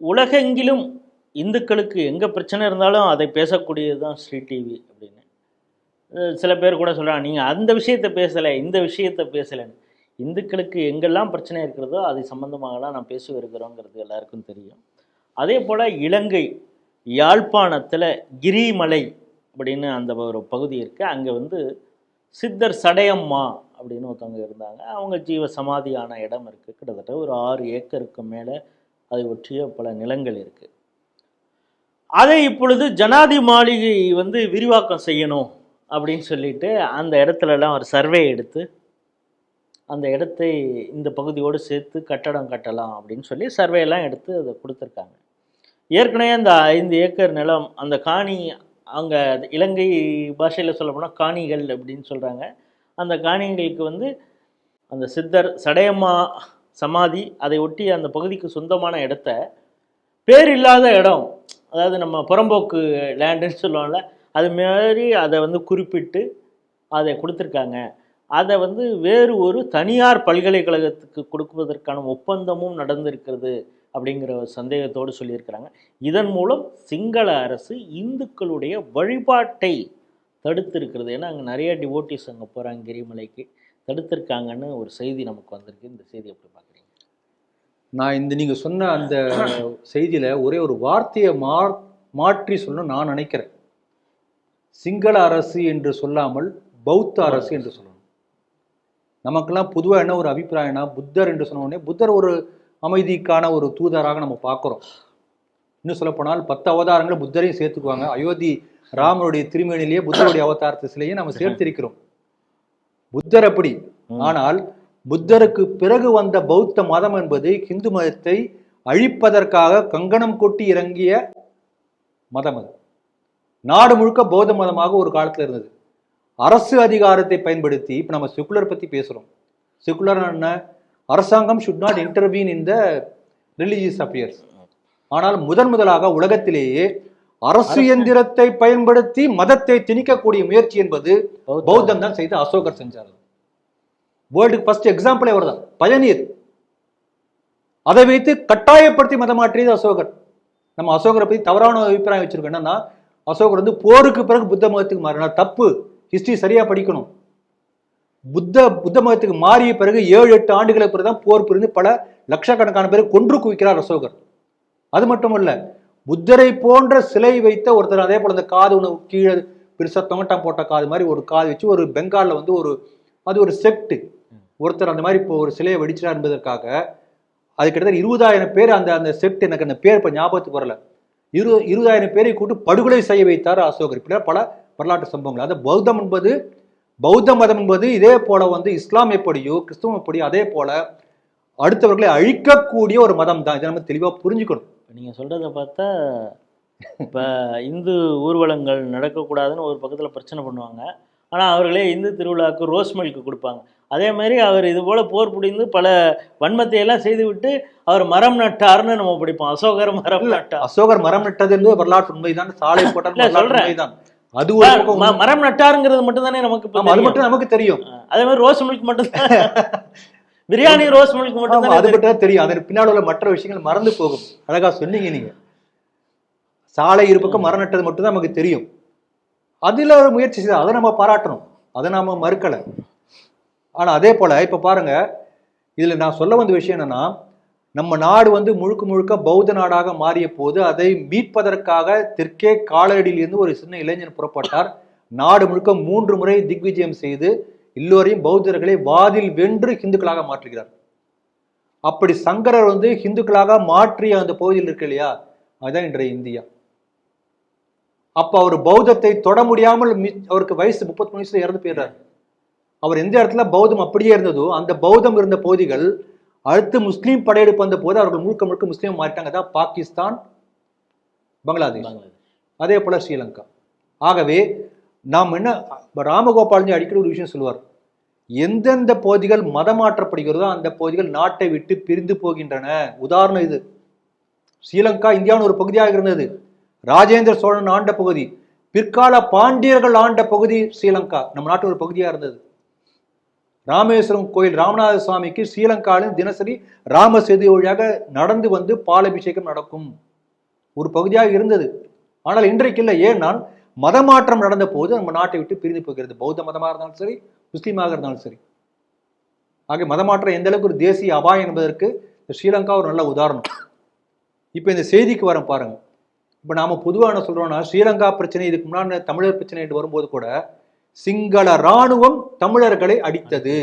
உலகெங்கிலும் இந்துக்களுக்கு எங்கே பிரச்சனை இருந்தாலும் அதை பேசக்கூடியது தான் ஸ்ரீ டிவி அப்படின்னு. சில பேர் கூட சொல்கிறாங்க நீங்கள் அந்த விஷயத்தை பேசலை இந்த விஷயத்தை பேசலைன்னு. இந்துக்களுக்கு எங்கெல்லாம் பிரச்சனை இருக்கிறதோ அது சம்மந்தமாகலாம் நான் பேசி வருகிறோங்கிறது எல்லாருக்கும் தெரியும். அதே போல் இலங்கை யாழ்ப்பாணத்தில் கிரிமலை அப்படின்னு அந்த ஒரு பகுதி இருக்குது அங்கே வந்து சித்தர் சடையம்மா அப்படின்னு ஒருத்தவங்க இருந்தாங்க. அவங்க ஜீவ சமாதியான இடம் இருக்குது கிட்டத்தட்ட ஒரு ஆறு ஏக்கருக்கு மேலே அதை ஒற்றிய பல நிலங்கள் இருக்குது அதை இப்பொழுது ஜனாதி மாளிகை வந்து விரிவாக்கம் செய்யணும் அப்படின்னு சொல்லிட்டு அந்த இடத்துலலாம் ஒரு சர்வே எடுத்து அந்த இடத்தை இந்த பகுதியோடு சேர்த்து கட்டடம் கட்டலாம் அப்படின்னு சொல்லி சர்வேலாம் எல்லாம் எடுத்து அதை கொடுத்துருக்காங்க. ஏற்கனவே அந்த ஐந்து ஏக்கர் நிலம் அந்த காணி அங்கே இலங்கை பாஷையில் சொல்ல போனால் காணிகள் அப்படின்னு சொல்கிறாங்க அந்த காணிகளுக்கு வந்து அந்த சித்தர் சடையம்மா சமாதி அதை ஒட்டி அந்த பகுதிக்கு சொந்தமான இடத்த பேர் இல்லாத இடம் அதாவது நம்ம புறம்போக்கு லேண்டுன்னு சொல்லுவோம்ல அது மாதிரி அதை வந்து குறிப்பிட்டு அதை கொடுத்துருக்காங்க. அதை வந்து வேறு ஒரு தனியார் பல்கலைக்கழகத்துக்கு கொடுப்பதற்கான ஒப்பந்தமும் நடந்திருக்கிறது அப்படிங்கிற ஒரு சந்தேகத்தோடு சொல்லியிருக்கிறாங்க. இதன் மூலம் சிங்கள அரசு இந்துக்களுடைய வழிபாட்டை தடுத்திருக்கிறது. ஏன்னா அங்கே நிறைய டிவோட்டிஸ் அங்கே போகிறாங்க கிரிமலைக்கு தடுத்திருக்காங்கன்னு ஒரு செய்தி நமக்கு வந்திருக்கு. இந்த செய்தி எப்படி பார்க்க நான் இந்த நீங்க சொன்ன அந்த செய்தியில ஒரே ஒரு வார்த்தையை மா மாற்றி சொல்லணும் நான் நினைக்கிறேன். சிங்கள அரசு என்று சொல்லாமல் பௌத்த அரசு என்று சொல்லணும். நமக்கெல்லாம் பொதுவாக என்ன ஒரு அபிப்பிராயம்னா புத்தர் என்று சொன்ன உடனே புத்தர் ஒரு அமைதிக்கான ஒரு தூதராக நம்ம பார்க்குறோம். இன்னும் சொல்லப்போனால் பத்து அவதாரங்களை புத்தரையும் சேர்த்துக்குவாங்க. அயோத்தி ராமனுடைய திருமேனிலேயே புத்தருடைய அவதாரத்தை சிலையும் நம்ம சேர்த்திருக்கிறோம். புத்தர் அப்படி. ஆனால் புத்தருக்கு பிறகு வந்த பௌத்த மதம் என்பது இந்து மதத்தை அழிப்பதற்காக கங்கணம் கொட்டி இறங்கிய மதம் அது. நாடு முழுக்க பௌத்த மதமாக ஒரு காலத்துல இருந்தது. அரசு அதிகாரத்தை பயன்படுத்தி இப்ப நம்ம செக்குலர் பத்தி பேசுறோம். செக்குலர் என்ன? அரசாங்கம் should not intervene in the religious affairs ஆனால் முதன் முதலாக உலகத்திலேயே அரசு எந்திரத்தை பயன்படுத்தி மதத்தை திணிக்கக்கூடிய முயற்சி என்பது பௌத்தம் தான் செய்து அசோகர் செஞ்சார். வேர்ல்டுக்கு ஃபர்ஸ்ட் எக்ஸாம்பிள் அவர் தான் பயனீர் அதை வைத்து கட்டாயப்படுத்தி மதம் மாற்றியது அசோகர். நம்ம அசோகரை பற்றி தவறான அபிப்பிராயம் வச்சிருக்கோம். என்னன்னா அசோகர் வந்து போருக்கு பிறகு புத்த மதத்துக்கு மாறினார். தப்பு. ஹிஸ்டரி சரியாக படிக்கணும். புத்த புத்த மதத்துக்கு மாறிய பிறகு ஏழு எட்டு ஆண்டுகளுக்கு பிறகு தான் போர் புரிந்து பல லட்சக்கணக்கான பேர் கொன்று குவிக்கிறார் அசோகர். அது மட்டும் இல்லை புத்தரை போன்ற சிலை வைத்த ஒருத்தர் அதே போல் அந்த காது ஒன்று கீழே பெருசாக தொங்கட்டாம் போட்ட காது மாதிரி ஒரு காது வச்சு ஒரு பெங்காலில் வந்து ஒரு அது ஒரு செக்ட் ஒருத்தர் அந்த மாதிரி இப்போ ஒரு சிலையை வெடிச்சிட்டார் என்பதற்காக அது கிட்டத்தட்ட இருபதாயிரம் பேர் அந்த அந்த செக்ட் எனக்கு அந்த பேர் இப்போ ஞாபகத்துக்கு வரல. இரு இருபதாயிரம் பேரை கூட்டு படுகொலை செய்ய வைத்தார் அசோகர். இப்படி பல வரலாற்று சம்பவங்கள். அது பௌத்தம் என்பது பௌத்த மதம் என்பது இதே போல வந்து இஸ்லாம் எப்படியோ கிறிஸ்துவம் எப்படியோ அதே போல அடுத்தவர்களை அழிக்கக்கூடிய ஒரு மதம் தான். இதை நம்ம தெளிவாக புரிஞ்சுக்கணும். நீங்கள் சொல்கிறத பார்த்தா இப்போ இந்து ஊர்வலங்கள் நடக்கக்கூடாதுன்னு ஒரு பக்கத்தில் பிரச்சனை பண்ணுவாங்க. ஆனால் அவர்களே இந்து திருவிழாவுக்கு ரோஸ் மில்க் கொடுப்பாங்க. அதே மாதிரி அவர் இது போல் போர் புரிந்து பல வன்மத்தை எல்லாம் செய்துவிட்டு அவர் மரம் நட்டார்னு நம்ம படிப்போம். அசோகர் மரம் நட்டார் அசோகர் மரம் நட்டது என்பது வரலாற்று உண்மைதான். சாலை போட்டது சொல்றேன். அது. மரம் நட்டாருங்கிறது மட்டும் தானே நமக்கு அது. மட்டும் நமக்கு தெரியும். அதே மாதிரி ரோஸ் மில்க் மட்டும் தான் பிரியாணி ரோஸ் மில்க் மட்டும் அது மட்டும் தான் தெரியும். அதற்கு பின்னாடி உள்ள மற்ற விஷயங்கள் மறந்து போகும். அழகா சொன்னீங்க நீங்க. சாலை இரு பக்கம் மரம் நட்டது மட்டும் தான் நமக்கு தெரியும். அதுல ஒரு முயற்சி செய்த அதை நம்ம பாராட்டணும். அதை நாம மறுக்கல. ஆனால் அதே போல் இப்போ பாருங்க இதில் நான் சொல்ல வந்த விஷயம் என்னென்னா நம்ம நாடு வந்து முழுக்க முழுக்க பௌத்த நாடாக மாறிய போது அதை மீட்பதற்காக தெற்கே காலடியிலிருந்து ஒரு சின்ன இளைஞன் புறப்பட்டார். நாடு முழுக்க மூன்று முறை திக்விஜயம் செய்து எல்லோரையும் பௌத்தர்களை வாதில் வென்று ஹிந்துக்களாக மாற்றுகிறார். அப்படி சங்கரர் வந்து ஹிந்துக்களாக மாற்றிய அந்த பகுதியில் இருக்கு இல்லையா? அதுதான் இன்றைய இந்தியா. அப்போ அவர் பௌத்தத்தை தொட முடியாமல் அவருக்கு வயசு முப்பத்தி வயசுல இறந்து போயிடுறாரு. அவர் எந்த இடத்துல பௌத்தம் அப்படியே இருந்ததோ அந்த பௌத்தம் இருந்த பகுதிகள் அடுத்து முஸ்லீம் படையெடுப்பு வந்த போது அவர்கள் முழுக்க முழுக்க முஸ்லீம் மாறிட்டாங்க. தான் பாகிஸ்தான் பங்களாதேஷ். அதே போல ஸ்ரீலங்கா. ஆகவே நாம் என்ன ராமகோபால்ஜி அடிக்கடி ஒரு விஷயம் சொல்லுவார். எந்தெந்த பகுதிகள் மதமாற்றப்படுகிறதோ அந்த பகுதிகள் நாட்டை விட்டு பிரிந்து போகின்றன. உதாரணம் இது. ஸ்ரீலங்கா இந்தியாவின் ஒரு பகுதியாக இருந்தது. ராஜேந்திர சோழன் ஆண்ட பகுதி. பிற்கால பாண்டியர்கள் ஆண்ட பகுதி ஸ்ரீலங்கா. நம்ம நாட்டு ஒரு பகுதியா இருந்தது. ராமேஸ்வரம் கோயில் ராமநாத சுவாமிக்கு ஸ்ரீலங்காவிலும் தினசரி ராம சேது வழியாக நடந்து வந்து பாலபிஷேகம் நடக்கும். ஒரு பகுதியாக இருந்தது. ஆனால் இன்றைக்கு இல்லை. ஏன்னால் மதமாற்றம் நடந்த போது நம்ம நாட்டை விட்டு பிரிந்து போகிறது. பௌத்த மதமாக இருந்தாலும் சரி முஸ்லீமாக இருந்தாலும் சரி. ஆக மதமாற்றம் எந்த அளவுக்கு ஒரு தேசிய அபாயம் என்பதற்கு ஸ்ரீலங்கா ஒரு நல்ல உதாரணம். இப்போ இந்த செய்திக்கு வரோம் பாருங்க. இப்போ நாம பொதுவாக என்ன சொல்றோம்னா ஸ்ரீலங்கா பிரச்சனை இதுக்கு முன்னாடி தமிழர் பிரச்சனை என்று வரும்போது கூட சிங்கள இராணுவம் தமிழர்களை அடித்தது.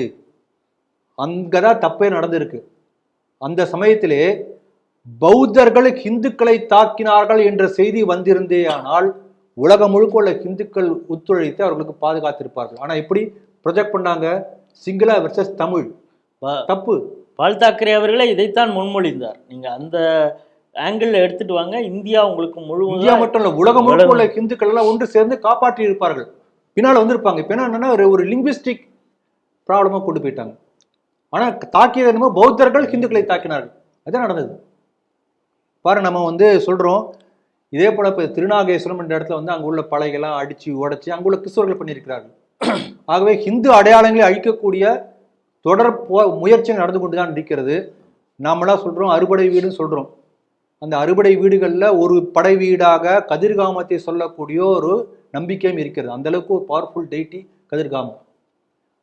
அங்கதான் தப்பே நடந்திருக்கு. அந்த சமயத்திலே பௌத்தர்கள் இந்துக்களை தாக்கினார்கள் என்ற செய்தி வந்திருந்தே ஆனால் உலகம் முழுக்க உள்ள இந்துக்கள் ஒத்துழைத்து அவர்களுக்கு பாதுகாத்திருப்பார்கள். ஆனா எப்படி? ப்ரொஜெக்ட் பண்ணாங்க. சிங்கள வெர்சஸ் தமிழ். தப்பு. பால் தாக்கரே அவர்களே இதைத்தான் முன்மொழிந்தார். நீங்க அந்த ஆங்கிள் எடுத்துட்டு வாங்க. இந்தியா உங்களுக்கு இந்தியா முழுவதும் மட்டும் இல்ல உலகம் முழுக்க உள்ள இந்துக்கள் எல்லாம் ஒன்று சேர்ந்து காப்பாற்றி இருப்பார்கள் பின்னால் வந்திருப்பாங்க. இப்போ என்னன்னா ஒரு ஒரு லிங்குவிஸ்டிக் ப்ராப்ளமாக கொண்டு போயிட்டாங்க. ஆனால் தாக்கியது என்னமோ பௌத்தர்கள் ஹிந்துக்களை தாக்கினார்கள். அதான் நடந்தது. பாரு நம்ம வந்து சொல்கிறோம் இதே போல் இப்போ திருநாகேஸ்வரம் என்ற இடத்துல வந்து அங்கே உள்ள பலைகள்லாம் அடித்து உடச்சி அங்கே உள்ள கிறிஸ்தவர்கள் பண்ணியிருக்கிறார்கள். ஆகவே ஹிந்து அடையாளங்களை அழிக்கக்கூடிய தொடர் போ- முயற்சிகள் நடந்து கொண்டு தான் இருக்கிறது. நாமெல்லாம் சொல்கிறோம் அறுபடை வீடுன்னு சொல்கிறோம் அந்த அறுபடை வீடுகளில் ஒரு படை வீடாக கதிர்காமத்தை சொல்லக்கூடிய ஒரு நம்பிக்கையும் இருக்கிறது. அந்த அளவுக்கு ஒரு பவர்ஃபுல் டெய்டி கதிர்காமம்.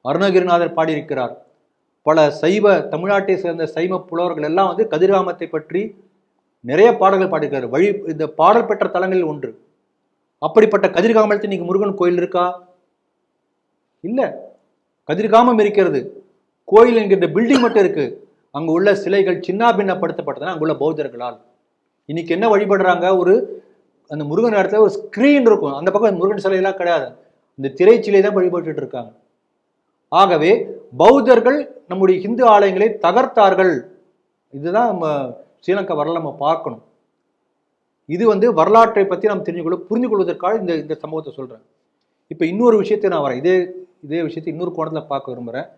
அருணகிரிநாதர் பாடியிருக்கிறார். பல சைவ தமிழ்நாட்டை சேர்ந்த சைவ புலவர்கள் எல்லாம் வந்து கதிர்காமத்தை பற்றி நிறைய பாடல்கள் பாடியிருக்காரு வழி இந்த பாடல் பெற்ற தலங்களில் ஒன்று. அப்படிப்பட்ட கதிர்காமத்தில் இன்னைக்கு முருகன் கோயில் இருக்கா? இல்லை. கதிர்காமம் இருக்கிறது. கோயில் என்கின்ற பில்டிங் மட்டும் இருக்கு. அங்கு உள்ள சிலைகள் சின்னாபின்னப்படுத்தப்பட்டதுன்னா அங்குள்ள பௌத்தர்களால். இன்னைக்கு என்ன வழிபடுறாங்க? ஒரு அந்த முருகன் இடத்துல ஒரு ஸ்க்ரீன் இருக்கும். அந்த பக்கம் முருகன் சிலையெல்லாம் கிடையாது. இந்த திரைச்சிலை தான் வழிபட்டுட்டு இருக்காங்க. ஆகவே பௌத்தர்கள் நம்முடைய இந்து ஆலயங்களை தகர்த்தார்கள். இதுதான் நம்ம ஸ்ரீலங்கா வரலாறு நம்ம பார்க்கணும். இது வந்து வரலாற்றை பற்றி நாம் தெரிஞ்சுக்கொள்ள புரிந்து கொள்வதற்காக இந்த இந்த சம்பவத்தை சொல்கிறேன் இப்போ இன்னொரு விஷயத்தை நான் வரேன். இதே இதே விஷயத்தை இன்னொரு கோணத்தில் பார்க்க விரும்புகிறேன்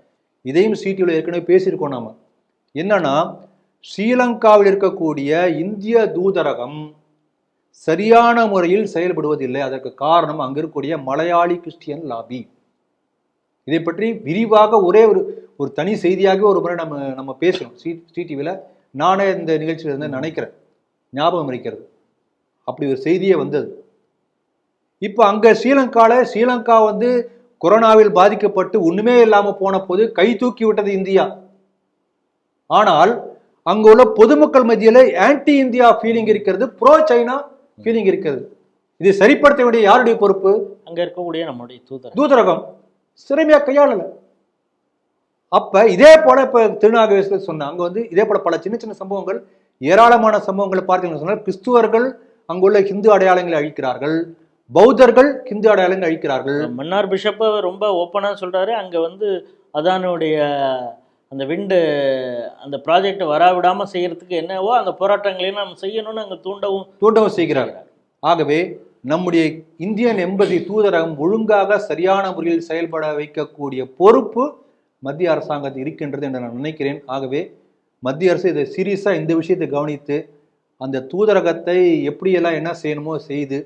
இதையும் சிடியில் ஏற்கனவே பேசியிருக்கோம் நாம். என்னன்னா ஸ்ரீலங்காவில் இருக்கக்கூடிய இந்திய தூதரகம் சரியான முறையில் செயல்படுவதில்லை. அதற்கு காரணம் அங்கே இருக்கக்கூடிய மலையாளி கிறிஸ்டியன் லாபி. இதை பற்றி விரிவாக ஒரே ஒரு ஒரு தனி செய்தியாக ஒரு முறை நம்ம நம்ம பேசணும் சி சிடிவியில் நானே இந்த நிகழ்ச்சியில் இருந்து நினைக்கிறேன். ஞாபகம் இருக்கிறது. அப்படி ஒரு செய்தியே வந்தது. இப்போ அங்கே ஸ்ரீலங்காவில் ஸ்ரீலங்கா வந்து கொரோனாவில் பாதிக்கப்பட்டு ஒன்றுமே இல்லாமல் போன போது கை தூக்கி விட்டது இந்தியா. ஆனால் அங்கே உள்ள பொதுமக்கள் மத்தியில் ஆன்டி இந்தியா ஃபீலிங் இருக்கிறது. ப்ரோ சைனா ஃபீலிங் இருக்கிறது இது சரிப்படுத்த வேண்டிய யாருடைய பொறுப்பு? அங்க இருக்கக்கூடிய நம்முடைய தூதர். தூதரகம். சிறுமையா கையாளல. அப்ப இதே போல இப்ப திருநாகேஸ்வரர் சொன்ன அங்க வந்து இதே போல பல சின்ன சின்ன சம்பவங்கள் ஏராளமான சம்பவங்களை பார்த்தீங்கன்னு சொன்னால் கிறிஸ்துவர்கள் அங்குள்ள ஹிந்து அடையாளங்களை அழிக்கிறார்கள். பௌத்தர்கள் ஹிந்து அடையாளங்களை அழிக்கிறார்கள். மன்னார் பிஷப்ப ரொம்ப ஓப்பனா சொல்றாரு. அங்க வந்து அதானுடைய அந்த விண்டு அந்த ப்ராஜெக்டை வராவிடாமல் செய்கிறதுக்கு என்னவோ அந்த போராட்டங்களையும் நம்ம செய்யணும்னு அங்கே தூண்டவும் தூண்டவும் செய்கிறார். ஆகவே நம்முடைய இந்தியன் எம்பதி தூதரகம் ஒழுங்காக சரியான முறையில் செயல்பட வைக்கக்கூடிய பொறுப்பு மத்திய அரசாங்கத்தில் இருக்கின்றது என்று நான் நினைக்கிறேன். ஆகவே மத்திய அரசு இதை சீரியஸாக இந்த விஷயத்தை கவனித்து அந்த தூதரகத்தை எப்படியெல்லாம் என்ன செய்யணுமோ செய்து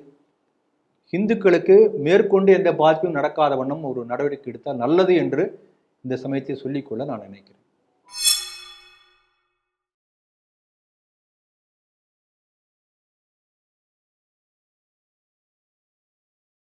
இந்துக்களுக்கு மேற்கொண்டு எந்த பாதிப்பும் நடக்காத வண்ணம் ஒரு நடவடிக்கை எடுத்தால் நல்லது என்று இந்த சமயத்தை சொல்லிக்கொள்ள நான் நினைக்கிறேன்.